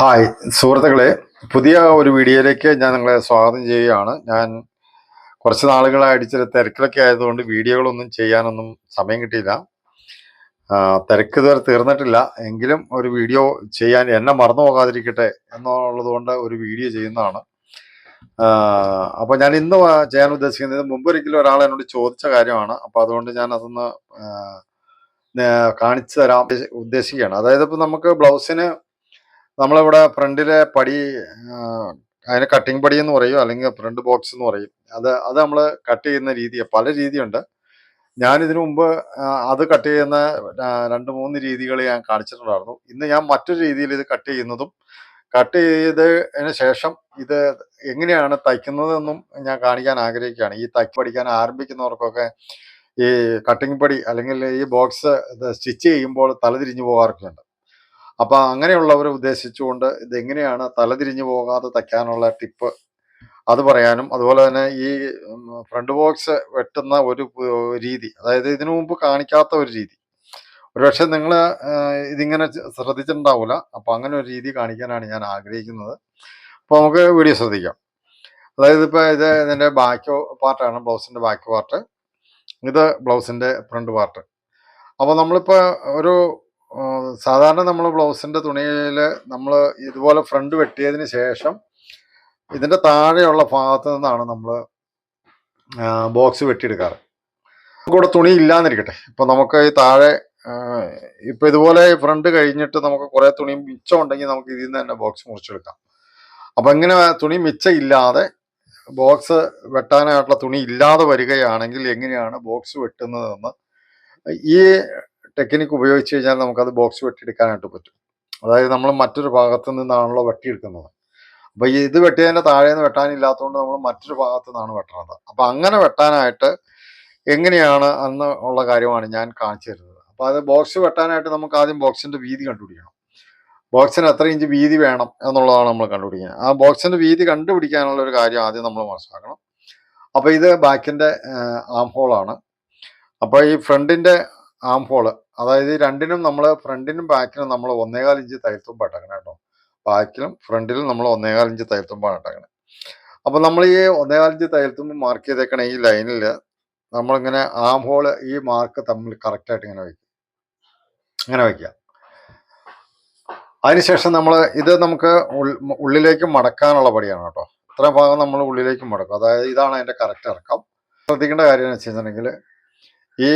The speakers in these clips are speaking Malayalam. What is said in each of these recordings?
ഹായ് സുഹൃത്തുക്കളെ. പുതിയ ഒരു വീഡിയോയിലേക്ക് ഞാൻ നിങ്ങളെ സ്വാഗതം ചെയ്യുകയാണ്. ഞാൻ കുറച്ച് നാളുകളായിട്ട് ചില തിരക്കിലൊക്കെ ആയതുകൊണ്ട് വീഡിയോകളൊന്നും ചെയ്യാനൊന്നും സമയം കിട്ടിയില്ല. തിരക്ക് ഇതുവരെ തീർന്നിട്ടില്ല. എങ്കിലും ഒരു വീഡിയോ ചെയ്യാൻ എന്നെ മറന്നു പോകാതിരിക്കട്ടെ എന്നുള്ളതുകൊണ്ട് ഒരു വീഡിയോ ചെയ്യുന്നതാണ്. അപ്പോൾ ഞാൻ ഇന്ന് ചെയ്യാൻ ഉദ്ദേശിക്കുന്നത് മുമ്പൊരിക്കലും ഒരാൾ എന്നോട് ചോദിച്ച കാര്യമാണ്. അപ്പോൾ അതുകൊണ്ട് ഞാൻ അതൊന്ന് കാണിച്ചു തരാൻ ഉദ്ദേശിക്കുകയാണ്. അതായത് ഇപ്പം നമുക്ക് ബ്ലൗസിന് നമ്മളിവിടെ ഫ്രണ്ടിലെ പടി അതിന് കട്ടിങ് പടി എന്ന് പറയും അല്ലെങ്കിൽ ഫ്രണ്ട് ബോക്സ് എന്ന് പറയും. അത് അത് നമ്മൾ കട്ട് ചെയ്യുന്ന രീതി പല രീതിയുണ്ട്. ഞാൻ ഇതിനു മുമ്പ് അത് കട്ട് ചെയ്യുന്ന രണ്ട് മൂന്ന് രീതികൾ ഞാൻ കാണിച്ചിട്ടുണ്ടായിരുന്നു. ഇന്ന് ഞാൻ മറ്റൊരു രീതിയിൽ ഇത് കട്ട് ചെയ്യുന്നതും കട്ട് ചെയ്തതിന് ശേഷം ഇത് എങ്ങനെയാണ് തയ്ക്കുന്നതെന്നും ഞാൻ കാണിക്കാൻ ആഗ്രഹിക്കുകയാണ്. ഈ തയ്ക്ക് പഠിക്കാൻ ആരംഭിക്കുന്നവർക്കൊക്കെ ഈ കട്ടിങ് പടി അല്ലെങ്കിൽ ഈ ബോക്സ് സ്റ്റിച്ച് ചെയ്യുമ്പോൾ തലതിരിഞ്ഞു പോകാറൊക്കെ ഉണ്ട് അപ്പൊ അങ്ങനെയുള്ളവരെ ഉദ്ദേശിച്ചുകൊണ്ട് ഇതെങ്ങനെയാണ് തലതിരിഞ്ഞു പോകാതെ തയ്ക്കാനുള്ള ടിപ്പ് അത് പറയാനും അതുപോലെ തന്നെ ഈ ഫ്രണ്ട് ബോക്സ് വെട്ടുന്ന ഒരു രീതി അതായത് ഇതിനു മുമ്പ് കാണിക്കാത്ത ഒരു രീതി. ഒരുപക്ഷെ നിങ്ങൾ ഇതിങ്ങനെ ശ്രദ്ധിച്ചിട്ടുണ്ടാവില്ല അപ്പോൾ അങ്ങനെ ഒരു രീതി കാണിക്കാനാണ് ഞാൻ ആഗ്രഹിക്കുന്നത്. അപ്പോൾ നമുക്ക് വീഡിയോ ശ്രദ്ധിക്കാം. അതായത് ഇപ്പോൾ ഇത് ഇതിന്റെ ബാക്ക് പാർട്ടാണ് ബ്ലൗസിന്റെ ബാക്ക് പാർട്ട്. ഇത് ബ്ലൗസിന്റെ ഫ്രണ്ട് പാർട്ട്. അപ്പോൾ നമ്മളിപ്പോൾ ഒരു സാധാരണ നമ്മൾ ബ്ലൗസിന്റെ തുണിയിൽ നമ്മൾ ഇതുപോലെ ഫ്രണ്ട് വെട്ടിയതിന് ശേഷം ഇതിന്റെ താഴെയുള്ള ഭാഗത്ത് നിന്നാണ് നമ്മൾ ബോക്സ് വെട്ടിയെടുക്കാറ്. കൂടെ തുണി ഇല്ലാന്നിരിക്കട്ടെ. ഇപ്പം നമുക്ക് ഈ താഴെ ഇപ്പം ഇതുപോലെ ഫ്രണ്ട് കഴിഞ്ഞിട്ട് നമുക്ക് കുറേ തുണി മിച്ചം ഉണ്ടെങ്കിൽ നമുക്ക് ഇതിൽ നിന്ന് തന്നെ ബോക്സ് മുറിച്ചെടുക്കാം. അപ്പം ഇങ്ങനെ തുണി മിച്ചം ഇല്ലാതെ ബോക്സ് വെട്ടാനായിട്ടുള്ള തുണി ഇല്ലാതെ വരികയാണെങ്കിൽ എങ്ങനെയാണ് ബോക്സ് വെട്ടുന്നതെന്ന് ഈ ടെക്നിക്ക് ഉപയോഗിച്ച് കഴിഞ്ഞാൽ നമുക്കത് ബോക്സ് വെട്ടിയെടുക്കാനായിട്ട് പറ്റും. അതായത് നമ്മൾ മറ്റൊരു ഭാഗത്തു നിന്നാണല്ലോ വെട്ടിയെടുക്കുന്നത്. അപ്പൊ ഈ ഇത് വെട്ടിയതിന്റെ താഴെ നിന്ന് വെട്ടാനില്ലാത്തതുകൊണ്ട് നമ്മൾ മറ്റൊരു ഭാഗത്തു നിന്നാണ് വെട്ടുന്നത് അപ്പൊ അങ്ങനെ വെട്ടാനായിട്ട് എങ്ങനെയാണ് അന്ന് ഉള്ള കാര്യമാണ് ഞാൻ കാണിച്ചു തരുന്നത്. അപ്പൊ അത് ബോക്സ് വെട്ടാനായിട്ട് നമുക്ക് ആദ്യം ബോക്സിന്റെ വീതി കണ്ടുപിടിക്കണം. ബോക്സിന് എത്ര ഇഞ്ച് വീതി വേണം എന്നുള്ളതാണ് നമ്മൾ കണ്ടുപിടിക്കുന്നത്. ആ ബോക്സിന്റെ വീതി കണ്ടുപിടിക്കാനുള്ള ഒരു കാര്യം ആദ്യം നമ്മൾ മനസ്സിലാക്കണം. അപ്പോൾ ഇത് ബാക്കിന്റെ ആം ഹോളാണ് അപ്പോൾ ഈ ഫ്രണ്ടിന്റെ ആം ഹോൾ അതായത് രണ്ടിനും നമ്മൾ ഫ്രണ്ടിനും ബാക്കിനും നമ്മൾ ഒന്നേകാൽ ഇഞ്ച് തയ്യത്തുമ്പോൾ ഇട്ടക്കണം കേട്ടോ ബാക്കിലും ഫ്രണ്ടിലും നമ്മൾ ഒന്നേകാൽ ഇഞ്ച് തയ്യത്തുമ്പോൾ ഇട്ടക്കണം അപ്പം നമ്മൾ ഈ ഒന്നേകാൽ ഇഞ്ച് തയ്യത്തുമ്പോൾ മാർക്ക് ചെയ്തേക്കണ ഈ ലൈനിൽ നമ്മളിങ്ങനെ ആം ഹോൾ ഈ മാർക്ക് തമ്മിൽ കറക്റ്റായിട്ട് ഇങ്ങനെ വയ്ക്കും. ഇങ്ങനെ വയ്ക്കുക. അതിനുശേഷം നമ്മൾ ഇത് നമുക്ക് ഉള്ളിലേക്ക് മടക്കാനുള്ള പടിയാണ് കേട്ടോ ഇത്ര ഭാഗം നമ്മൾ ഉള്ളിലേക്ക് മടക്കും. അതായത് ഇതാണ് അതിന്റെ കറക്റ്റ് ഇറക്കം. ശ്രദ്ധിക്കേണ്ട കാര്യം എന്ന് വെച്ചിട്ടുണ്ടെങ്കിൽ ഈ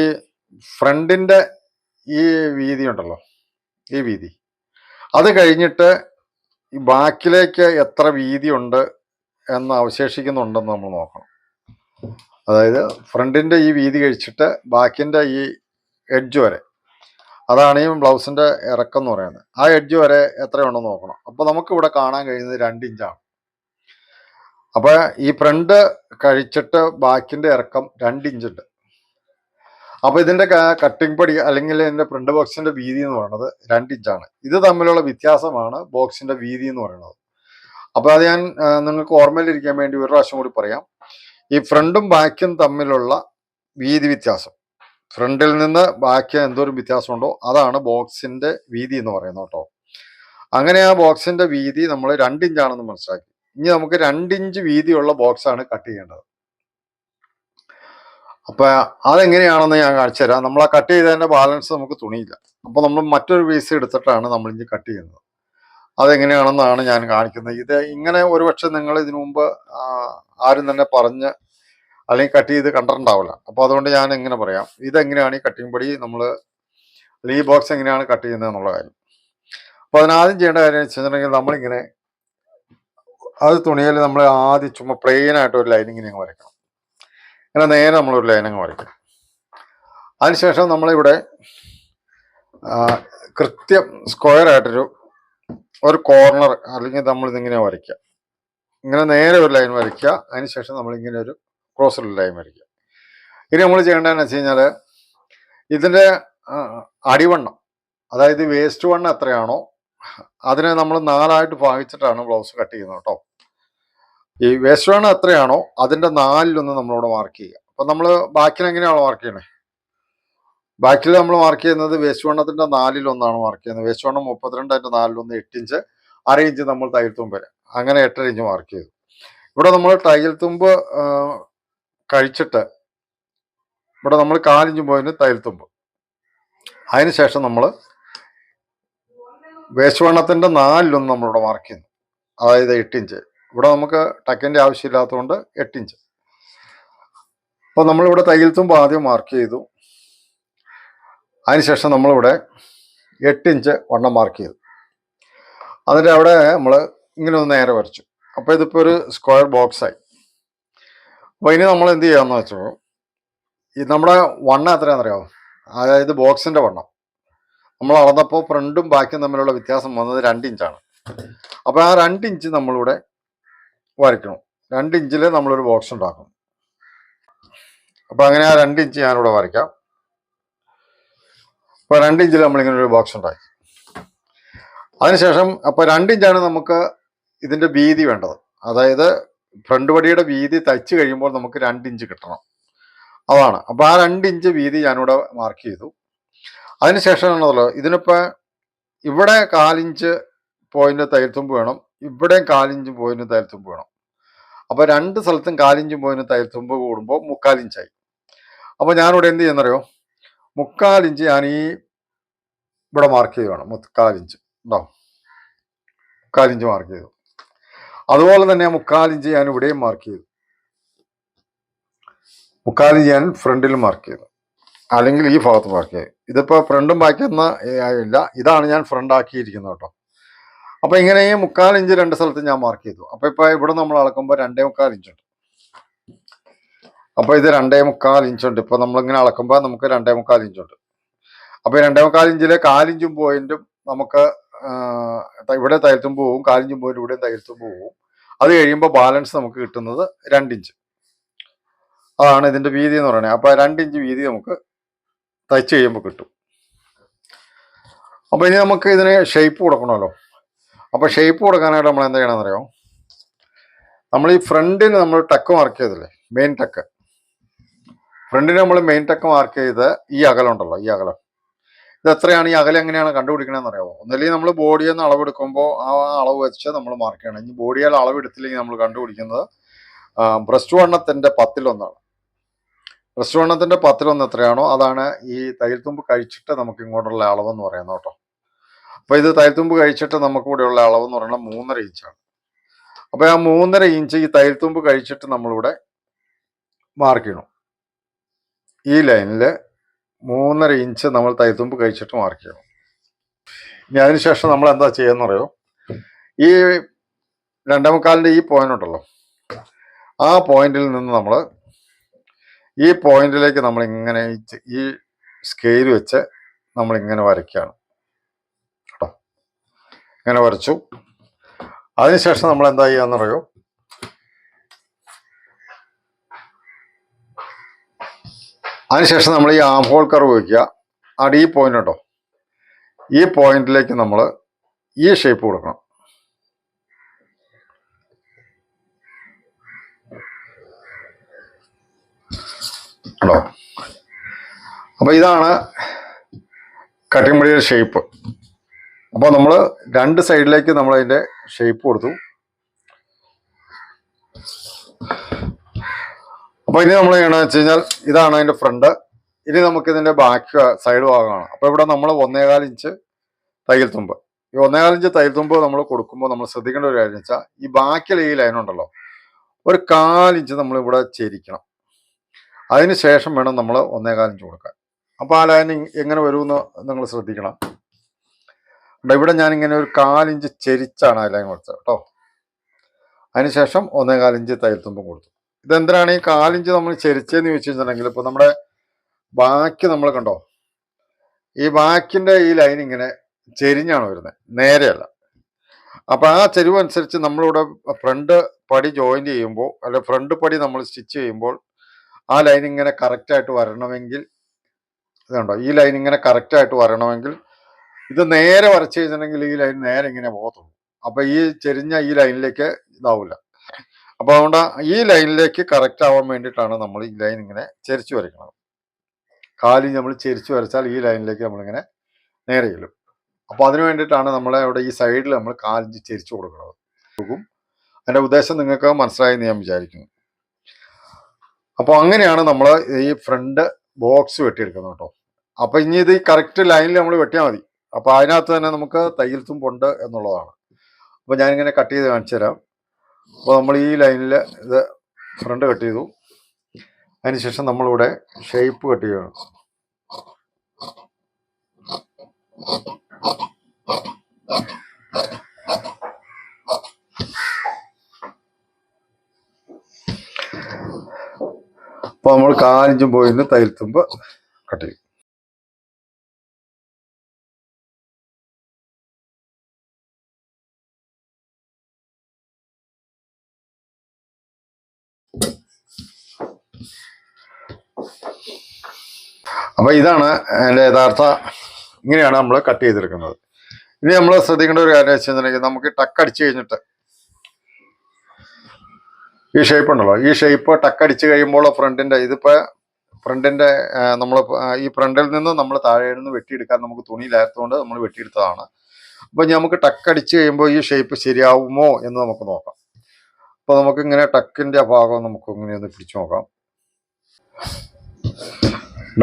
ഫ്രണ്ടിന്റെ ഈ വീതി ഉണ്ടല്ലോ ഈ വീതി. അത് കഴിഞ്ഞിട്ട് ഈ ബാക്കിലേക്ക് എത്ര വീതി ഉണ്ട് എന്ന് അവശേഷിക്കുന്നുണ്ടെന്ന് നമ്മൾ നോക്കണം. അതായത് ഫ്രണ്ടിന്റെ ഈ വീതി കഴിച്ചിട്ട് ബാക്കിന്റെ ഈ എഡ്ജ് വരെ. അതാണ് ഈ ബ്ലൗസിന്റെ ഇറക്കം എന്ന് പറയുന്നത്. ആ എഡ്ജ് വരെ എത്രയുണ്ടെന്ന് നോക്കണം. അപ്പോൾ നമുക്കിവിടെ കാണാൻ കഴിയുന്നത് രണ്ട് ഇഞ്ചാണ്. അപ്പോൾ ഈ ഫ്രണ്ട് കഴിച്ചിട്ട് ബാക്കിന്റെ ഇറക്കം രണ്ട് ഇഞ്ച് ഉണ്ട് അപ്പൊ ഇതിന്റെ കട്ടിംഗ് പടി അല്ലെങ്കിൽ ഇതിന്റെ പ്രിന്റ് ബോക്സിന്റെ വീതി എന്ന് പറയുന്നത് രണ്ട് ഇഞ്ചാണ് ഇത് തമ്മിലുള്ള വ്യത്യാസമാണ് ബോക്സിന്റെ വീതി എന്ന് പറയുന്നത്. അപ്പൊ അത് ഞാൻ നിങ്ങൾക്ക് ഓർമ്മയിലിരിക്കാൻ വേണ്ടി ഒരു പ്രാവശ്യം കൂടി പറയാം. ഈ ഫ്രണ്ടും ബാക്കും തമ്മിലുള്ള വീതി വ്യത്യാസം. ഫ്രണ്ടിൽ നിന്ന് ബാക്കി എന്തോരം വ്യത്യാസമുണ്ടോ അതാണ് ബോക്സിന്റെ വീതി എന്ന് പറയുന്നത് കേട്ടോ. അങ്ങനെ ആ ബോക്സിന്റെ വീതി നമ്മൾ രണ്ട് ഇഞ്ചാണെന്ന് മനസ്സിലാക്കി. ഇനി നമുക്ക് രണ്ട് ഇഞ്ച് വീതിയുള്ള ബോക്സാണ് കട്ട് ചെയ്യേണ്ടത്. അപ്പൊ അതെങ്ങനെയാണെന്ന് ഞാൻ കാണിച്ചു തരാം. നമ്മൾ ആ കട്ട് ചെയ്തതിന്റെ ബാലൻസ് നമുക്ക് തുണിയില്ല. അപ്പൊ നമ്മൾ മറ്റൊരു പീസ് എടുത്തിട്ടാണ് നമ്മൾ ഇനി കട്ട് ചെയ്യുന്നത്. അതെങ്ങനെയാണെന്നാണ് ഞാൻ കാണിക്കുന്നത്. ഇത് ഇങ്ങനെ ഒരുപക്ഷെ നിങ്ങൾ ഇതിനു മുമ്പ് ആരും തന്നെ പറഞ്ഞ് അല്ലെങ്കിൽ കട്ട് ചെയ്ത് കണ്ടിട്ടുണ്ടാവില്ല. അപ്പൊ അതുകൊണ്ട് ഞാൻ എങ്ങനെ പറയാം. ഇതെങ്ങനെയാണ് ഈ കട്ടിങ് പൊടി നമ്മൾ ഈ ബോക്സ് എങ്ങനെയാണ് കട്ട് ചെയ്യുന്നത് എന്നുള്ള കാര്യം. അപ്പൊ അതിനാദ്യം ചെയ്യേണ്ട കാര്യം വെച്ചിട്ടുണ്ടെങ്കിൽ നമ്മളിങ്ങനെ അത് തുണിയിൽ നമ്മൾ ആദ്യം ചുമ്മാ പ്ലെയിൻ ആയിട്ട് ഒരു ലൈനിങ്ങിനെ വരയ്ക്കണം. ഇങ്ങനെ നേരെ നമ്മളൊരു അങ്ങ് വരയ്ക്കണം അതിനുശേഷം നമ്മളിവിടെ കൃത്യം സ്ക്വയർ ആയിട്ടൊരു ഒരു കോർണർ അല്ലെങ്കിൽ നമ്മൾ ഇതിങ്ങനെ വരയ്ക്കുക ഇങ്ങനെ നേരെ ഒരു ലൈൻ വരയ്ക്കുക. അതിനുശേഷം നമ്മൾ ഇങ്ങനെ ഒരു ക്രോസ് ലൈൻ വരയ്ക്കുക. ഇനി നമ്മൾ ചെയ്യേണ്ടതെന്ന് വെച്ച് കഴിഞ്ഞാൽ ഇതിന്റെ അടിവണ്ണം അതായത് വേസ്റ്റ് വണ്ണം എത്രയാണോ അതിനെ നമ്മൾ നാലായിട്ട് ഭാഗിച്ചിട്ടാണ് ബ്ലൗസ് കട്ട് ചെയ്യുന്നത് കേട്ടോ. ഈ വേസ്റ്റ് എത്രയാണോ അതിന്റെ നാലിലൊന്ന് നമ്മളിവിടെ മാർക്ക് ചെയ്യുക. അപ്പം നമ്മൾ ബാക്കിൽ എങ്ങനെയാണോ മാർക്ക് ചെയ്യണേ? ബാക്കിൽ നമ്മൾ മാർക്ക് ചെയ്യുന്നത് വേസ്റ്റ് വണ്ണത്തിന്റെ നാലിലൊന്നാണ് മാർക്ക് ചെയ്യുന്നത്. വേസ്റ്റ് വണ്ണം മുപ്പത്തിരണ്ട് അതിന്റെ നാലിലൊന്ന് എട്ട് ഇഞ്ച് അര ഇഞ്ച് നമ്മൾ തയ്യൽ തുമ്പ് അങ്ങനെ എട്ടര ഇഞ്ച് മാർക്ക് ചെയ്തു. ഇവിടെ നമ്മൾ തയ്യൽ തുമ്പ് കഴിച്ചിട്ട് ഇവിടെ നമ്മൾ കാലിഞ്ച് പോയിന് തയ്യൽ തുമ്പ്. അതിന് ശേഷം നമ്മൾ വണ്ണത്തിന്റെ നാലിലൊന്ന് നമ്മളിവിടെ മാർക്ക് ചെയ്യുന്നു. അതായത് എട്ട് ഇഞ്ച്. ഇവിടെ നമുക്ക് ടക്കിന്റെ ആവശ്യമില്ലാത്തതുകൊണ്ട് എട്ട് ഇഞ്ച് അപ്പോൾ നമ്മളിവിടെ തയ്യൽ തുമ്പ് ആദ്യം മാർക്ക് ചെയ്തു. അതിനുശേഷം നമ്മളിവിടെ എട്ട് ഇഞ്ച് വണ്ണം മാർക്ക് ചെയ്തു. എന്നിട്ട് അവിടെ നമ്മൾ ഇങ്ങനെ ഒന്ന് നേരെ വരച്ചു. അപ്പോൾ ഇതിപ്പോൾ ഒരു സ്ക്വയർ ബോക്സായി അപ്പോൾ ഇനി നമ്മൾ എന്ത് ചെയ്യാമെന്ന് വെച്ചോ ഈ നമ്മുടെ വണ്ണം എത്രയാണെന്നറിയാമോ അതായത് ബോക്സിന്റെ വണ്ണം. നമ്മൾ അളന്നപ്പോൾ ഫ്രണ്ടും ബാക്കിയും തമ്മിലുള്ള വ്യത്യാസം വന്നത് രണ്ട് ഇഞ്ചാണ് അപ്പോൾ ആ രണ്ട് ഇഞ്ച് നമ്മളിവിടെ വരയ്ക്കണം. രണ്ട് ഇഞ്ചിൽ നമ്മളൊരു ബോക്സ് ഉണ്ടാക്കും. അപ്പോൾ അങ്ങനെ ആ രണ്ട് ഇഞ്ച് ഞാനിവിടെ വരയ്ക്കാം. അപ്പോൾ രണ്ട് ഇഞ്ചിൽ നമ്മളിങ്ങനെ ഒരു ബോക്സ് ഉണ്ടാക്കി. അതിനുശേഷം അപ്പോൾ രണ്ട് ഇഞ്ചാണ് നമുക്ക് ഇതിന്റെ വീതി വേണ്ടത്. അതായത് ഫ്രണ്ട് വടിയുടെ വീതി തയ്ച്ച് കഴിയുമ്പോൾ നമുക്ക് രണ്ട് ഇഞ്ച് കിട്ടണം. അതാണ്. അപ്പോൾ ആ രണ്ട് ഇഞ്ച് വീതി ഞാനിവിടെ മാർക്ക് ചെയ്തു. അതിനുശേഷമാണല്ലോ ഇതിനിപ്പോൾ ഇവിടെ കാലിഞ്ച് പോയിന്റ് തയ്യൽത്തുമ്പ് വേണം. ഇവിടെയും കാലിഞ്ചും പോയിന് തയ്യൽത്തുമ്പ് വേണം. അപ്പോൾ രണ്ട് സ്ഥലത്തും കാലിഞ്ചും പോയിന് തയ്യൽത്തുമ്പ് കൂടുമ്പോൾ മുക്കാലിഞ്ചായി. അപ്പോൾ ഞാനിവിടെ എന്ത് ചെയ്യുന്നറിയോ? മുക്കാലിഞ്ച് ഞാൻ ഈ ഇവിടെ മാർക്ക് ചെയ്യുകയാണ് മുക്കാലിഞ്ച്. ഉണ്ടോ മുക്കാലിഞ്ച് മാർക്ക് ചെയ്തു. അതുപോലെ തന്നെ മുക്കാലിഞ്ച് ഞാൻ ഇവിടെയും മാർക്ക് ചെയ്തു. മുക്കാലിഞ്ച് ഞാൻ ഫ്രണ്ടിൽ മാർക്ക് ചെയ്തു. അല്ലെങ്കിൽ ഈ ഭാഗത്ത് മാർക്ക് ചെയ്തു ഇതിപ്പോൾ ഫ്രണ്ടും ബാക്കിയൊന്നും ഇല്ല ഇതാണ് ഞാൻ ഫ്രണ്ട് ആക്കിയിരിക്കുന്നത് കേട്ടോ അപ്പൊ ഇങ്ങനെ മുക്കാൽ ഇഞ്ച് രണ്ട് സ്ഥലത്ത് ഞാൻ മാർക്ക് ചെയ്തു. അപ്പൊ ഇപ്പൊ ഇവിടെ നമ്മൾ അളക്കുമ്പോൾ രണ്ടേ മുക്കാൽ ഇഞ്ച് ഉണ്ട്. അപ്പൊ ഇത് രണ്ടേ മുക്കാൽ ഇഞ്ച് ഉണ്ട്. ഇപ്പൊ നമ്മളിങ്ങനെ അളക്കുമ്പോൾ നമുക്ക് രണ്ടേ മുക്കാൽ ഇഞ്ച് ഉണ്ട്. അപ്പൊ ഈ രണ്ടേ മുക്കാൽ ഇഞ്ചിലെ കാലിഞ്ചും പോയിന്റും നമുക്ക് ഇവിടെ തയ്യൽത്തുമ്പ് പോവും കാലിഞ്ചും പോയിന്റ് ഇവിടെ തയ്യൽത്തുമ്പ് പോവും. അത് കഴിയുമ്പോൾ ബാലൻസ് നമുക്ക് കിട്ടുന്നത് രണ്ടിഞ്ച് അതാണ് ഇതിന്റെ വീതി എന്ന് പറയുന്നത്. അപ്പോൾ രണ്ടിഞ്ച് വീതി നമുക്ക് തയ്ച്ച് കഴിയുമ്പോൾ കിട്ടും. അപ്പോൾ ഇനി നമുക്ക് ഇതിന് ഷേപ്പ് കൊടുക്കണമല്ലോ. അപ്പൊ ഷേപ്പ് കൊടുക്കാനായിട്ട് നമ്മൾ എന്താ ചെയ്യണമെന്ന് അറിയോ നമ്മൾ ഈ ഫ്രണ്ടിന് നമ്മൾ ടക്ക് മാർക്ക് ചെയ്തില്ലേ? മെയിൻ ടക്ക് ഫ്രണ്ടിന് നമ്മൾ മെയിൻ ടക്ക് മാർക്ക് ചെയ്ത് ഈ അകലം ഉണ്ടല്ലോ ഈ അകലം. ഇത് എത്രയാണ്? ഈ അകലം എങ്ങനെയാണ് കണ്ടുപിടിക്കണമെന്ന് അറിയാമോ ഒന്നല്ലെങ്കിൽ നമ്മൾ ബോഡിയിൽ നിന്ന് അളവെടുക്കുമ്പോൾ ആ അളവ് വെച്ച് നമ്മൾ മാർക്ക് ചെയ്യണം. ഇനി ബോഡിയിൽ അളവെടുത്തില്ലെങ്കിൽ നമ്മൾ കണ്ടുപിടിക്കുന്നത് ബ്രസ്റ്റ് വണ്ണത്തിന്റെ പത്തിലൊന്നാണ് ബ്രസ്റ്റ് വണ്ണത്തിന്റെ പത്തിലൊന്ന് എത്രയാണോ? അതാണ് ഈ തയ്യൽത്തുമ്പ് കഴിച്ചിട്ട് നമുക്ക് ഇങ്ങോട്ടുള്ള അളവെന്ന് പറയുന്നത് കേട്ടോ. അപ്പൊ ഇത് തയ്യൽത്തുമ്പ് കഴിച്ചിട്ട് നമുക്ക് ഇവിടെയുള്ള അളവ് എന്ന് പറയുന്നത് മൂന്നര ഇഞ്ചാണ്. അപ്പൊ ആ മൂന്നര ഇഞ്ച് ഈ തയ്യൽത്തുമ്പ് കഴിച്ചിട്ട് നമ്മളിവിടെ മാർക്ക് ചെയ്യണം. ഈ ലൈനിൽ മൂന്നര ഇഞ്ച് നമ്മൾ തൈത്തുമ്പ് കഴിച്ചിട്ട് മാർക്ക് ചെയ്യണം. ഇനി അതിനുശേഷം നമ്മൾ എന്താ ചെയ്യുന്ന അറിയോ? ഈ രണ്ടേമുക്കാലിന്റെ ഈ പോയിന്റ് ഉണ്ടല്ലോ. ആ പോയിന്റിൽ നിന്ന് നമ്മൾ ഈ പോയിന്റിലേക്ക് നമ്മൾ ഇങ്ങനെ ഈ സ്കെയിൽ വെച്ച് നമ്മളിങ്ങനെ വരയ്ക്കുകയാണ്. ഇങ്ങനെ വരച്ചു. അതിനുശേഷം നമ്മൾ എന്താ ചെയ്യാന്നറിയോ അതിനുശേഷം നമ്മൾ ഈ ആം ഹോൾ കർവ് വയ്ക്കുക. അവിടെ ഈ പോയിന്റ് ഉണ്ടോ? ഈ പോയിന്റിലേക്ക് നമ്മൾ ഈ ഷേപ്പ് കൊടുക്കണം. ഉണ്ടോ അപ്പൊ ഇതാണ് കട്ടിമുടിയുടെ ഷേപ്പ് അപ്പോൾ നമ്മൾ രണ്ട് സൈഡിലേക്ക് നമ്മൾ അതിന്റെ ഷേപ്പ് കൊടുത്തു. അപ്പോൾ ഇനി നമ്മൾ ചെയ്യണമെന്ന് വെച്ച് കഴിഞ്ഞാൽ ഇതാണ് അതിന്റെ ഫ്രണ്ട് ഇനി നമുക്ക് ഇതിന്റെ ബാക്ക് സൈഡ് ഭാഗമാണ്. അപ്പോൾ ഇവിടെ നമ്മൾ ഒന്നേകാൽ ഇഞ്ച് തയ്യൽ തുമ്പ്. ഈ ഒന്നേകാൽ ഇഞ്ച് തയ്യൽ തുമ്പ് നമ്മൾ കൊടുക്കുമ്പോൾ നമ്മൾ ശ്രദ്ധിക്കേണ്ട ഒരു കാര്യം വെച്ചാൽ ഈ ബാക്കിയുള്ള ഈ ലൈൻ ഉണ്ടല്ലോ ഒരു കാലിഞ്ച് നമ്മൾ ഇവിടെ ചെരിക്കണം. അതിന് ശേഷം വേണം നമ്മൾ ഒന്നേകാൽ ഇഞ്ച് കൊടുക്കാൻ. അപ്പോൾ ആ ലൈൻ എങ്ങനെ വരുമെന്ന് നിങ്ങൾ ശ്രദ്ധിക്കണം. ഇവിടെ ഞാൻ ഇങ്ങനെ ഒരു കാലിഞ്ച് ചെരിച്ചാണ് ലൈൻ കൊടുത്തത് കേട്ടോ. അതിനുശേഷം ഒന്നേ കാലിഞ്ച് തൈൽത്തുമ്പും തുമ്പും കൊടുത്തു. ഇതെന്തിനാണ് ഈ കാലിഞ്ച് നമ്മൾ ചെരിച്ചതെന്ന് ചോദിച്ചു കഴിഞ്ഞിട്ടുണ്ടെങ്കിൽ ഇപ്പൊ നമ്മുടെ ബാക്കി നമ്മൾ കണ്ടോ? ഈ ബാക്കിന്റെ ഈ ലൈൻ ഇങ്ങനെ ചെരിഞ്ഞാണ് വരുന്നത്. നേരെയല്ല. അപ്പൊ ആ ചെരിവ് അനുസരിച്ച് നമ്മളിവിടെ ഫ്രണ്ട് പടി ജോയിന്റ് ചെയ്യുമ്പോൾ അല്ലെ ഫ്രണ്ട് പടി നമ്മൾ സ്റ്റിച്ച് ചെയ്യുമ്പോൾ ആ ലൈൻ ഇങ്ങനെ കറക്റ്റായിട്ട് വരണമെങ്കിൽ ഇതുണ്ടോ? ഈ ലൈൻ ഇങ്ങനെ കറക്റ്റായിട്ട് വരണമെങ്കിൽ ഇത് നേരെ വരച്ചു കഴിഞ്ഞിട്ടുണ്ടെങ്കിൽ ഈ ലൈൻ നേരെ ഇങ്ങനെ പോകത്തുള്ളൂ. അപ്പൊ ഈ ചെരിഞ്ഞ ഈ ലൈനിലേക്ക് ഇതാവില്ല അപ്പൊ അതുകൊണ്ട് ഈ ലൈനിലേക്ക് കറക്റ്റ് ആവാൻ വേണ്ടിയിട്ടാണ് നമ്മൾ ഈ ലൈൻ ഇങ്ങനെ ചെരിച്ചു വരയ്ക്കുന്നത് കാലി നമ്മൾ ചെരിച്ചു വരച്ചാൽ ഈ ലൈനിലേക്ക് നമ്മളിങ്ങനെ നേരെ ചെല്ലും. അപ്പോൾ അതിന് വേണ്ടിയിട്ടാണ് നമ്മളെ അവിടെ ഈ സൈഡിൽ നമ്മൾ കാലിഞ്ച് ചെരിച്ചു കൊടുക്കുന്നത് അതിന്റെ ഉദ്ദേശം നിങ്ങൾക്ക് മനസ്സിലായെന്ന് ഞാൻ വിചാരിക്കുന്നു. അപ്പോൾ അങ്ങനെയാണ് നമ്മൾ ഈ ഫ്രണ്ട് ബോക്സ് വെട്ടിയെടുക്കുന്നത് കേട്ടോ. അപ്പോൾ ഇനി ഇത് കറക്റ്റ് ലൈനിൽ നമ്മൾ വെട്ടിയാൽ മതി. അപ്പോൾ അതിനകത്ത് തന്നെ നമുക്ക് തയ്യൽ തുമ്പുണ്ട് എന്നുള്ളതാണ്. അപ്പോൾ ഞാനിങ്ങനെ കട്ട് ചെയ്ത് കാണിച്ചു തരാം. അപ്പോൾ നമ്മൾ ഈ ലൈനിൽ ഇത് ഫ്രണ്ട് കട്ട് ചെയ്തു. അതിനുശേഷം നമ്മളിവിടെ ഷേപ്പ് കട്ട് ചെയ്യണം. അപ്പോൾ നമ്മൾ കാലിഞ്ചും പോയിന്ന് തയ്യൽത്തുമ്പ് കട്ട് ചെയ്യും. അപ്പൊ ഇതാണ് അതിന്റെ യഥാർത്ഥ ഇങ്ങനെയാണ് നമ്മൾ കട്ട് ചെയ്തെടുക്കുന്നത്. ഇനി നമ്മൾ ശ്രദ്ധിക്കേണ്ട ഒരു കാര്യം വെച്ചിട്ടുണ്ടെങ്കിൽ നമുക്ക് ടക്ക് അടിച്ചു കഴിഞ്ഞിട്ട് ഈ ഷേപ്പ് ഉണ്ടല്ലോ. ഈ ഷേപ്പ് ടക്ക് അടിച്ചു കഴിയുമ്പോൾ ഫ്രണ്ടിന്റെ ഇതിപ്പോ ഫ്രണ്ടിന്റെ നമ്മൾ ഈ ഫ്രണ്ടിൽ നിന്ന് നമ്മൾ താഴെ നിന്ന് വെട്ടിയെടുക്കാൻ നമുക്ക് തുണിയിലായതുകൊണ്ട് നമ്മൾ വെട്ടിയെടുത്തതാണ്. അപ്പൊ നമുക്ക് ടക്ക് അടിച്ചു കഴിയുമ്പോൾ ഈ ഷേപ്പ് ശരിയാവുമോ എന്ന് നമുക്ക് നോക്കാം. അപ്പൊ നമുക്ക് ഇങ്ങനെ ടക്കിന്റെ ഭാഗം നമുക്ക് ഇങ്ങനെ ഒന്ന് പിടിച്ചു നോക്കാം?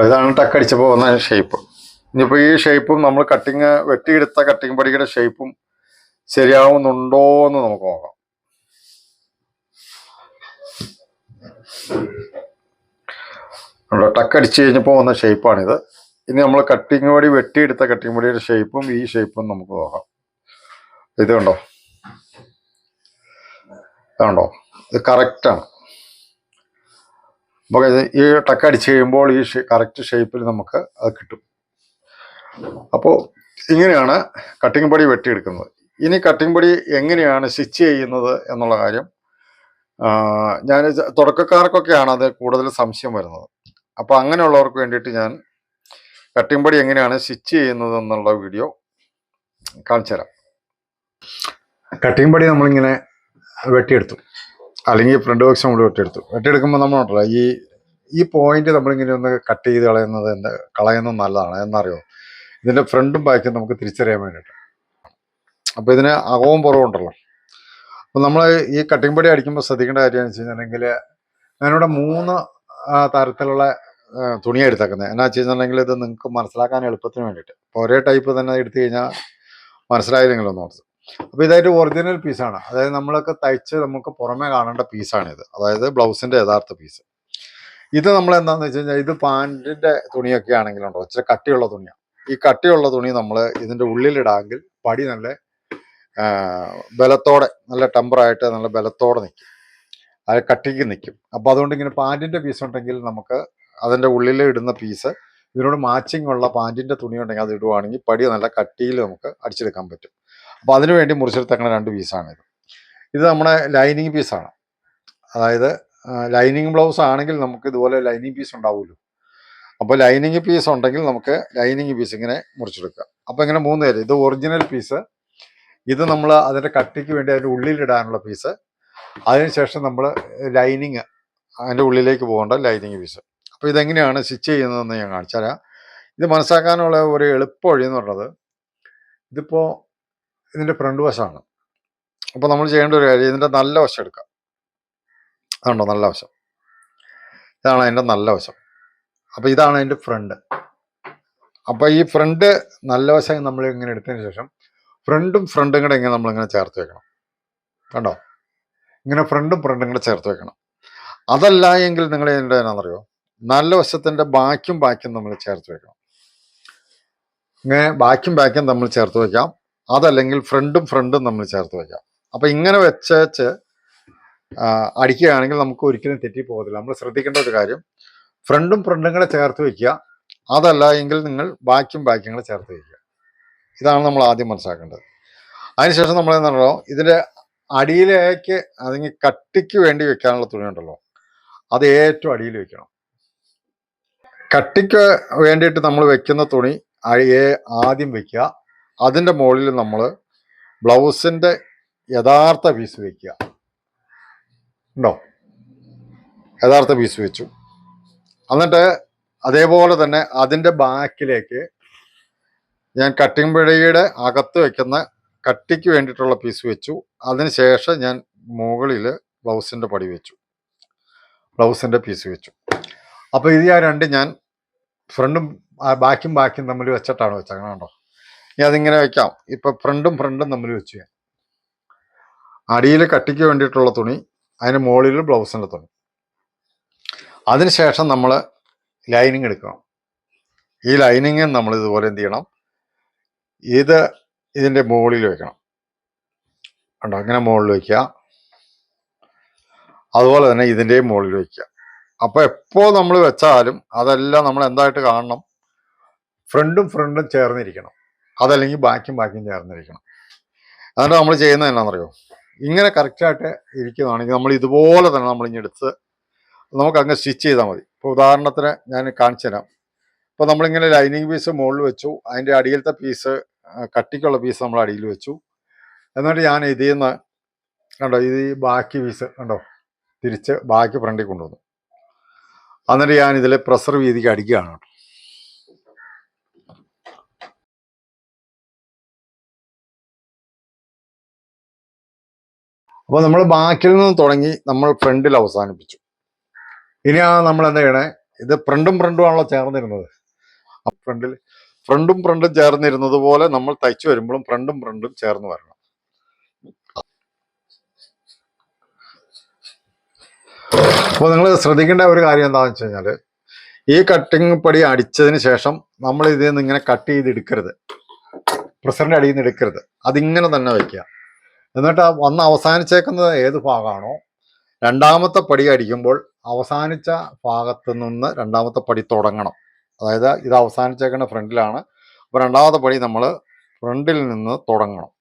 ഇതാണ് ടക്ക് പോകുന്ന ഷേപ്പ് ഇനിയിപ്പോൾ ഈ ഷേപ്പും നമ്മൾ കട്ടിങ് വെട്ടിയെടുത്ത കട്ടിങ് പടിയുടെ ഷേപ്പും ശരിയാവുന്നുണ്ടോ എന്ന് നമുക്ക് നോക്കാം. ടക്കടിച്ച് കഴിഞ്ഞപ്പോൾ വന്ന ഷേപ്പാണിത് ഇനി നമ്മൾ കട്ടിങ് പടി വെട്ടിയെടുത്ത കട്ടിങ് പടിയുടെ ഷേപ്പും ഈ ഷേപ്പും നമുക്ക് നോക്കാം. ഇത് കണ്ടോ? ഇതുണ്ടോ ഇത് കറക്റ്റാണ് നമുക്ക് ഈ ടക്ക് അടിച്ച് കഴിയുമ്പോൾ ഈ കറക്റ്റ് ഷേപ്പിൽ നമുക്ക് അത് കിട്ടും. അപ്പോൾ ഇങ്ങനെയാണ് കട്ടിംഗ് പടി വെട്ടിയെടുക്കുന്നത്. ഇനി കട്ടിംഗ് പടി എങ്ങനെയാണ് സ്റ്റിച്ച് ചെയ്യുന്നത് എന്നുള്ള കാര്യം ഞാൻ തുടക്കക്കാർക്കൊക്കെയാണ് അത് കൂടുതൽ സംശയം വരുന്നത്. അപ്പോൾ അങ്ങനെയുള്ളവർക്ക് വേണ്ടിയിട്ട് ഞാൻ കട്ടിംഗ് പടി എങ്ങനെയാണ് സ്റ്റിച്ച് ചെയ്യുന്നത് എന്നുള്ള വീഡിയോ കാണിച്ചു തരാം കട്ടിംഗ് പടി നമ്മളിങ്ങനെ വെട്ടിയെടുത്തു. അല്ലെങ്കിൽ ഫ്രണ്ട് ബോക്സ് നമ്മൾ വെട്ടിയെടുത്തു. വെട്ടിയെടുക്കുമ്പോൾ നമ്മൾ ഉണ്ടല്ലോ ഈ ഈ പോയിന്റ് നമ്മളിങ്ങനെ ഒന്ന് കട്ട് ചെയ്ത് കളയുന്നത് എന്താ കളയുന്നത് നല്ലതാണ് എന്നറിയോ? ഇതിന്റെ ഫ്രണ്ടും ബാക്കും നമുക്ക് തിരിച്ചറിയാൻ വേണ്ടിയിട്ട്. അപ്പോൾ ഇതിന് അകവും പുറവും ഉണ്ടല്ലോ. അപ്പോൾ നമ്മൾ ഈ കട്ടിംഗ് പൊടി അടിക്കുമ്പോൾ ശ്രദ്ധിക്കേണ്ട കാര്യം എന്ന് വെച്ച് കഴിഞ്ഞിട്ടുണ്ടെങ്കിൽ ഞാനിവിടെ മൂന്ന് തരത്തിലുള്ള തുണിയാണ് എടുത്തേക്കുന്നത് എന്നാ വെച്ച് കഴിഞ്ഞിട്ടുണ്ടെങ്കിൽ ഇത് നിങ്ങൾക്ക് മനസ്സിലാക്കാൻ എളുപ്പത്തിന് വേണ്ടിയിട്ട്. ഒരേ ടൈപ്പ് തന്നെ എടുത്തു കഴിഞ്ഞാൽ മനസ്സിലായില്ലെങ്കിലൊന്നും ഓർത്ത്. അപ്പോൾ ഇതായിട്ട് ഒറിജിനൽ പീസാണ് അതായത് നമ്മളൊക്കെ തയ്ച്ച് നമുക്ക് പുറമേ കാണേണ്ട പീസാണിത് അതായത് ബ്ലൗസിന്റെ യഥാർത്ഥ പീസ് ഇത് നമ്മൾ എന്താണെന്ന് വെച്ച് കഴിഞ്ഞാൽ ഇത് പാന്റിന്റെ തുണിയൊക്കെ ആണെങ്കിലുണ്ടോ ഇച്ചിരി കട്ടിയുള്ള തുണിയാണ് ഈ കട്ടിയുള്ള തുണി നമ്മൾ ഇതിന്റെ ഉള്ളിലിടാമെങ്കിൽ പടി നല്ല ബലത്തോടെ നല്ല ടെമ്പറായിട്ട് നല്ല ബലത്തോടെ നിൽക്കും അത് കട്ടിക്ക് നിൽക്കും അപ്പോൾ അതുകൊണ്ട് ഇങ്ങനെ പാന്റിന്റെ പീസ് ഉണ്ടെങ്കിൽ നമുക്ക് അതിന്റെ ഉള്ളിൽ ഇടുന്ന പീസ് ഇതിനോട് മാച്ചിങ് ഉള്ള പാന്റിന്റെ തുണി ഉണ്ടെങ്കിൽ അത് ഇടുവാണെങ്കിൽ പടി നല്ല കട്ടിയിൽ നമുക്ക് അടിച്ചെടുക്കാൻ പറ്റും. അപ്പോൾ അതിനുവേണ്ടി മുറിച്ചെടുത്തേക്കുന്ന രണ്ട് പീസാണ് ഇത്. ഇത് നമ്മുടെ ലൈനിങ് പീസാണ്. അതായത് ലൈനിങ് ബ്ലൗസ് ആണെങ്കിൽ നമുക്ക് ഇതുപോലെ ലൈനിങ് പീസ് ഉണ്ടാവുമല്ലോ. അപ്പോൾ ലൈനിങ് പീസ് ഉണ്ടെങ്കിൽ നമുക്ക് ലൈനിങ് പീസ് ഇങ്ങനെ മുറിച്ചെടുക്കുക അപ്പോൾ ഇങ്ങനെ മൂന്ന് പേര് ഇത് ഒറിജിനൽ പീസ്. ഇത് നമ്മൾ അതിന്റെ കട്ടിക്ക് വേണ്ടി അതിന്റെ ഉള്ളിലിടാനുള്ള പീസ്. അതിനുശേഷം നമ്മൾ ലൈനിങ് അതിന്റെ ഉള്ളിലേക്ക് പോകേണ്ട ലൈനിങ് പീസ്. അപ്പോൾ ഇതെങ്ങനെയാണ് സ്റ്റിച്ച് ചെയ്യുന്നതെന്ന് ഞാൻ കാണിച്ചു തരാം ഇത് മനസ്സിലാക്കാനുള്ള ഒരു എളുപ്പ വഴി എന്ന് പറഞ്ഞത് ഇതിപ്പോൾ ഇതിന്റെ ഫ്രണ്ട് വശമാണ് അപ്പോൾ നമ്മൾ ചെയ്യേണ്ട ഒരു കാര്യം ഇതിന്റെ നല്ല വശം എടുക്കാം. അതുണ്ടോ നല്ല വശം. ഇതാണ് അതിന്റെ നല്ല വശം. അപ്പോൾ ഇതാണ് അതിന്റെ ഫ്രണ്ട് അപ്പോൾ ഈ ഫ്രണ്ട് നല്ല വശം നമ്മൾ ഇങ്ങനെ എടുത്തതിന് ശേഷം ഫ്രണ്ടും ഫ്രണ്ടും കൂടെ ഇങ്ങനെ നമ്മളിങ്ങനെ ചേർത്ത് വെക്കണം. കണ്ടോ? ഇങ്ങനെ ഫ്രണ്ടും ഫ്രണ്ടും കൂടെ ചേർത്ത് വെക്കണം. അതല്ല എങ്കിൽ നിങ്ങൾ ഇതിന്റെ എന്നാണെന്നറിയോ നല്ല വശത്തിന്റെ ബാക്കിയും ബാക്കിയും നമ്മൾ ചേർത്ത് വെക്കണം. ഇങ്ങനെ ബാക്കിയും ബാക്കിയും നമ്മൾ ചേർത്ത് വെക്കാം. അതല്ലെങ്കിൽ ഫ്രണ്ടും ഫ്രണ്ടും നമ്മൾ ചേർത്ത് വയ്ക്കാം. അപ്പൊ ഇങ്ങനെ വെച്ചേച്ച് അടിക്കുകയാണെങ്കിൽ നമുക്ക് ഒരിക്കലും തെറ്റി പോകത്തില്ല. നമ്മൾ ശ്രദ്ധിക്കേണ്ട ഒരു കാര്യം ഫ്രണ്ടും ഫ്രണ്ടും കൂടെ ചേർത്ത് വയ്ക്കുക. അതല്ല എങ്കിൽ നിങ്ങൾ ബാക്കിയും ബാക്കും കൂടെ ചേർത്ത് വയ്ക്കുക. ഇതാണ് നമ്മൾ ആദ്യം മനസ്സിലാക്കേണ്ടത്. അതിനുശേഷം നമ്മൾ എന്താണല്ലോ ഇതിന്റെ അടിയിലേക്ക് അല്ലെങ്കിൽ കട്ടിക്ക് വേണ്ടി വെക്കാനുള്ള തുണി ഉണ്ടല്ലോ അത് ഏറ്റവും അടിയിൽ വെക്കണം. കട്ടിക്ക് വേണ്ടിയിട്ട് നമ്മൾ വെക്കുന്ന തുണി അഴിയെ ആദ്യം വെക്കുക. അതിന്റെ മുകളിൽ നമ്മൾ ബ്ലൗസിന്റെ യഥാർത്ഥ പീസ് വയ്ക്കുക ഉണ്ടോ? യഥാർത്ഥ പീസ് വെച്ചു. എന്നിട്ട് അതേപോലെ തന്നെ അതിന്റെ ബാക്കിലേക്ക് ഞാൻ കട്ടിംഗ് പിഴയുടെ അകത്ത് വയ്ക്കുന്ന കട്ടിക്ക് വേണ്ടിയിട്ടുള്ള പീസ് വെച്ചു. അതിനുശേഷം ഞാൻ മുകളിൽ ബ്ലൗസിന്റെ പടി വെച്ചു. ബ്ലൗസിന്റെ പീസ് വെച്ചു. അപ്പോൾ ഇത് ഞാൻ രണ്ട് ഞാൻ ഫ്രണ്ടും ബാക്കും ബാക്കും തമ്മിൽ വെച്ചിട്ടാണ് വെച്ചത്. കണ്ടോ? ഇനി അതിങ്ങനെ വെക്കാം. ഇപ്പൊ ഫ്രണ്ടും ഫ്രണ്ടും തമ്മിൽ വെച്ച് ഞാൻ അടിയിൽ കട്ടിക്ക് വേണ്ടിയിട്ടുള്ള തുണി അതിന് മുകളിൽ ബ്ലൗസിന്റെ തുണി. അതിനുശേഷം നമ്മൾ ലൈനിങ് എടുക്കണം. ഈ ലൈനിങ് നമ്മൾ ഇതുപോലെ എന്ത് ചെയ്യണം? ഇത് ഇതിന്റെ മുകളിൽ വെക്കണം. കണ്ടോ? അങ്ങനെ മുകളിൽ വയ്ക്കുക അതുപോലെ തന്നെ ഇതിന്റെയും മുകളിൽ വയ്ക്കുക അപ്പോൾ എപ്പോൾ നമ്മൾ വെച്ചാലും അതെല്ലാം നമ്മൾ എന്തായിട്ട് കാണണം? ഫ്രണ്ടും ഫ്രണ്ടും ചേർന്നിരിക്കണം. അതല്ലെങ്കിൽ ബാക്കിയും ബാക്കിയും ചേർന്നിരിക്കണം. അതുകൊണ്ട് നമ്മൾ ചെയ്യുന്നത് എന്നാണെന്നറിയോ ഇങ്ങനെ കറക്റ്റായിട്ട് ഇരിക്കുന്നതാണെങ്കിൽ നമ്മൾ ഇതുപോലെ തന്നെ നമ്മൾ ഇനി എടുത്ത് നമുക്ക് അങ്ങ് സ്റ്റിച്ച് ചെയ്താൽ മതി. ഇപ്പോൾ ഉദാഹരണത്തിന് ഞാൻ കാണിച്ചു തരാം. ഇപ്പോൾ നമ്മളിങ്ങനെ ലൈനിങ് പീസ് മുകളിൽ വെച്ചു. അതിന്റെ അടിയിലത്തെ പീസ് കട്ടിക്കുള്ള പീസ് നമ്മൾ അടിയിൽ വെച്ചു. എന്നിട്ട് ഞാൻ ഇതിൽ നിന്ന് കണ്ടോ ഇത് ബാക്കി പീസ് കണ്ടോ തിരിച്ച് ബാക്കി ഫ്രണ്ടിൽ കൊണ്ടുവന്നു. എന്നിട്ട് ഞാൻ ഇതിൽ പ്രഷർ വീതിക്ക് അടിക്കുകയാണ് കേട്ടോ. അപ്പോൾ നമ്മൾ ബാക്കിൽ നിന്ന് തുടങ്ങി നമ്മൾ ഫ്രണ്ടിൽ അവസാനിപ്പിച്ചു. ഇനി ആ നമ്മൾ എന്താ ചെയ്യണേ? ഇത് ഫ്രണ്ടും ഫ്രണ്ടും ആണല്ലോ ചേർന്നിരുന്നത്. ഫ്രണ്ടിൽ ഫ്രണ്ടും ഫ്രണ്ടും ചേർന്നിരുന്നത് പോലെ നമ്മൾ തയ്ച്ചു വരുമ്പോഴും ഫ്രണ്ടും ഫ്രണ്ടും ചേർന്ന് വരണം. അപ്പോൾ നിങ്ങൾ ശ്രദ്ധിക്കേണ്ട ഒരു കാര്യം എന്താണെന്ന് വെച്ച് കഴിഞ്ഞാൽ ഈ കട്ടിങ് പടി അടിച്ചതിന് ശേഷം നമ്മൾ ഇതിൽ നിന്ന് ഇങ്ങനെ കട്ട് ചെയ്ത് എടുക്കരുത്. പ്രസറിന്റെ അടിയിൽ നിന്ന് എടുക്കരുത്. അതിങ്ങനെ തന്നെ വയ്ക്കുക എന്നിട്ട് ആ വന്ന് അവസാനിച്ചേക്കുന്നത് ഏത് ഭാഗമാണോ? രണ്ടാമത്തെ പടി അടിക്കുമ്പോൾ അവസാനിച്ച ഭാഗത്ത് നിന്ന് രണ്ടാമത്തെ പടി തുടങ്ങണം. അതായത് ഇത് അവസാനിച്ചേക്കുന്ന ഫ്രണ്ടിലാണ്. അപ്പോൾ രണ്ടാമത്തെ പടി നമ്മൾ ഫ്രണ്ടിൽ നിന്ന് തുടങ്ങണം.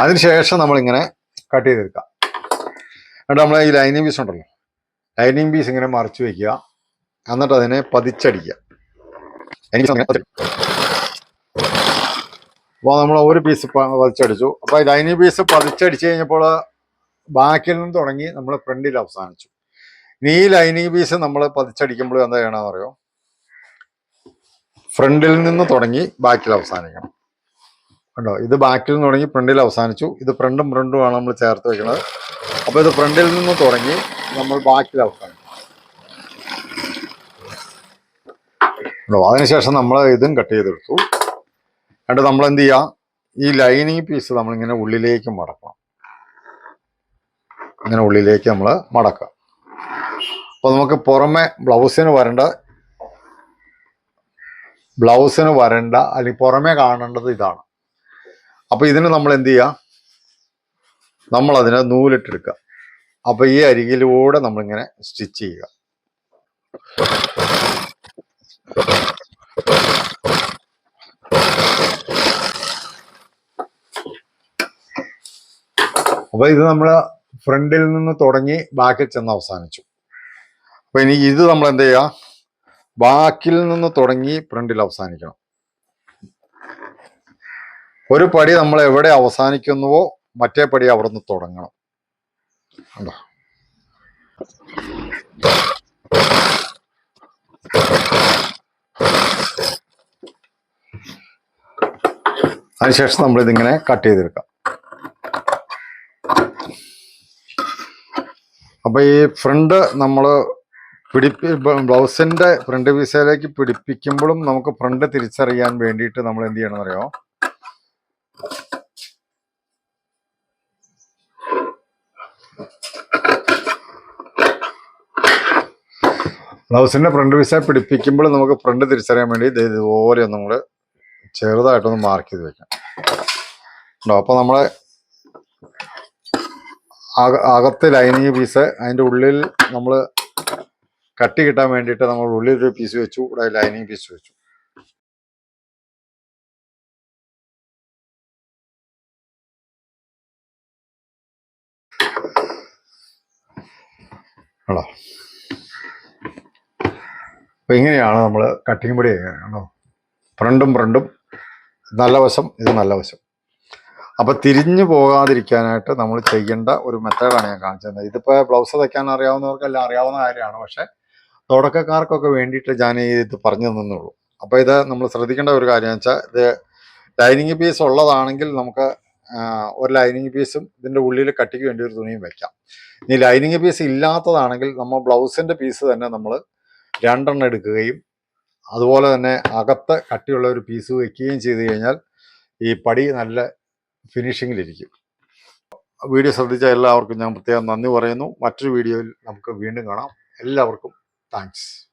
അതിനുശേഷം നമ്മളിങ്ങനെ കട്ട് ചെയ്തെടുക്കാം. എന്നിട്ട് നമ്മൾ ഈ ലൈനിങ് പീസ് ഉണ്ടല്ലോ. ലൈനിങ് പീസ് ഇങ്ങനെ മറിച്ച് വെക്കുക. എന്നിട്ട് അതിനെ പതിച്ചടിക്കുക അപ്പോൾ നമ്മൾ ഒരു പീസ് പതിച്ചടിച്ചു. അപ്പോൾ ലൈനിങ് പീസ് പതിച്ചടിച്ച് കഴിഞ്ഞപ്പോൾ ബാക്കിൽ നിന്ന് തുടങ്ങി നമ്മൾ ഫ്രണ്ടിൽ അവസാനിച്ചു. ഇനി ഈ ലൈനിങ് പീസ് നമ്മൾ പതിച്ചടിക്കുമ്പോൾ എന്താ ചെയ്യണമെന്ന് അറിയോ? ഫ്രണ്ടിൽ നിന്ന് തുടങ്ങി ബാക്കിൽ അവസാനിക്കണം. കണ്ടോ? ഇത് ബാക്കിൽ നിന്ന് തുടങ്ങി ഫ്രണ്ടിൽ അവസാനിച്ചു. ഇത് ഫ്രണ്ടും ഫ്രണ്ടുമാണ് നമ്മൾ ചേർത്ത് വെക്കുന്നത്. അപ്പോൾ ഇത് ഫ്രണ്ടിൽ നിന്ന് തുടങ്ങി നമ്മൾ ബാക്കിൽ അവസാനിക്കും ഉണ്ടോ അതിനുശേഷം നമ്മൾ ഇതും കട്ട് ചെയ്തെടുത്തു. എന്നിട്ട് നമ്മൾ എന്ത് ചെയ്യുക ഈ ലൈനിങ് പീസ് നമ്മളിങ്ങനെ ഉള്ളിലേക്ക് മടക്കണം. ഇങ്ങനെ ഉള്ളിലേക്ക് നമ്മൾ മടക്കുക അപ്പോൾ നമുക്ക് പുറമെ ബ്ലൗസിന് വരേണ്ട ബ്ലൗസിന് വരേണ്ട അല്ലെങ്കിൽ പുറമേ കാണേണ്ടത് ഇതാണ്. അപ്പോൾ ഇതിന് നമ്മൾ എന്ത് ചെയ്യുക നമ്മൾ അതിനെ നൂലിട്ടെടുക്കുക അപ്പോൾ ഈ അരികിലൂടെ നമ്മളിങ്ങനെ സ്റ്റിച്ച് ചെയ്യുക. അപ്പോൾ ഇത് നമ്മൾ ഫ്രണ്ടിൽ നിന്ന് തുടങ്ങി ബാക്കിൽ ചെന്ന് അവസാനിച്ചു. അപ്പൊ ഇനി ഇത് നമ്മൾ എന്ത് ചെയ്യുക ബാക്കിൽ നിന്ന് തുടങ്ങി ഫ്രണ്ടിൽ അവസാനിക്കണം. ഒരു പടി നമ്മൾ എവിടെ അവസാനിക്കുന്നുവോ മറ്റേ പടി അവിടെ നിന്ന് തുടങ്ങണം. കണ്ടോ? അതിനുശേഷം നമ്മൾ ഇതിങ്ങനെ കട്ട് ചെയ്തെടുക്കാം. അപ്പൊ ഈ ഫ്രണ്ട് നമ്മൾ പിടിപ്പി ബ്ലൗസിന്റെ ഫ്രണ്ട് പീസയിലേക്ക് പിടിപ്പിക്കുമ്പോഴും നമുക്ക് ഫ്രണ്ട് തിരിച്ചറിയാൻ വേണ്ടിയിട്ട് നമ്മൾ എന്ത് അറിയോ ബ്ലൗസിന്റെ ഫ്രണ്ട് പീസ പിടിപ്പിക്കുമ്പോൾ നമുക്ക് ഫ്രണ്ട് തിരിച്ചറിയാൻ വേണ്ടി ഇത് ഇതുപോലെ നമ്മൾ ചെറുതായിട്ടൊന്ന് മാർക്ക് ചെയ്ത് വെക്കാം. ഉണ്ടോ അപ്പോൾ നമ്മളെ അക- അകത്ത് ലൈനിങ് പീസ് അതിന്റെ ഉള്ളിൽ നമ്മൾ കട്ടി കിട്ടാൻ വേണ്ടിയിട്ട് നമ്മൾ ഉള്ളിൽ ഒരു പീസ് വെച്ചു ഇവിടെ ലൈനിങ് പീസ് വെച്ചു. ആണോ അപ്പൊ ഇങ്ങനെയാണ് നമ്മൾ കട്ടിങ് പൊടി ആണോ ഫ്രണ്ടും ഫ്രണ്ടും നല്ല വശം ഇത് നല്ല വശം. അപ്പോൾ തിരിഞ്ഞു പോകാതിരിക്കാനായിട്ട് നമ്മൾ ചെയ്യേണ്ട ഒരു മെത്തേഡാണ് ഞാൻ കാണിച്ചത്. ഇതിപ്പോൾ ബ്ലൗസ് തയ്ക്കാൻ അറിയാവുന്നവർക്കെല്ലാം അറിയാവുന്ന കാര്യമാണ്. പക്ഷേ തുടക്കക്കാർക്കൊക്കെ വേണ്ടിയിട്ട് ഞാൻ ഇത് പറഞ്ഞു തന്നുള്ളൂ അപ്പോൾ ഇത് നമ്മൾ ശ്രദ്ധിക്കേണ്ട ഒരു കാര്യം വെച്ചാൽ ഇത് ലൈനിങ് പീസ് ഉള്ളതാണെങ്കിൽ നമുക്ക് ഒരു ലൈനിങ് പീസും ഇതിന്റെ ഉള്ളിൽ കട്ടിക്ക് വേണ്ടി ഒരു തുണിയും വെക്കാം. ഇനി ലൈനിങ് പീസ് ഇല്ലാത്തതാണെങ്കിൽ നമ്മൾ ബ്ലൗസിന്റെ പീസ് തന്നെ നമ്മൾ രണ്ടെണ്ണം എടുക്കുകയും അതുപോലെ തന്നെ അകത്ത് കട്ടിയുള്ള ഒരു പീസ് വയ്ക്കുകയും ചെയ്തു കഴിഞ്ഞാൽ ഈ പടി നല്ല ഫിനിഷിങ്ങിലിരിക്കും വീഡിയോ ശ്രദ്ധിച്ച എല്ലാവർക്കും ഞാൻ പ്രത്യേകം നന്ദി പറയുന്നു. മറ്റൊരു വീഡിയോയിൽ നമുക്ക് വീണ്ടും കാണാം. എല്ലാവർക്കും താങ്ക്സ്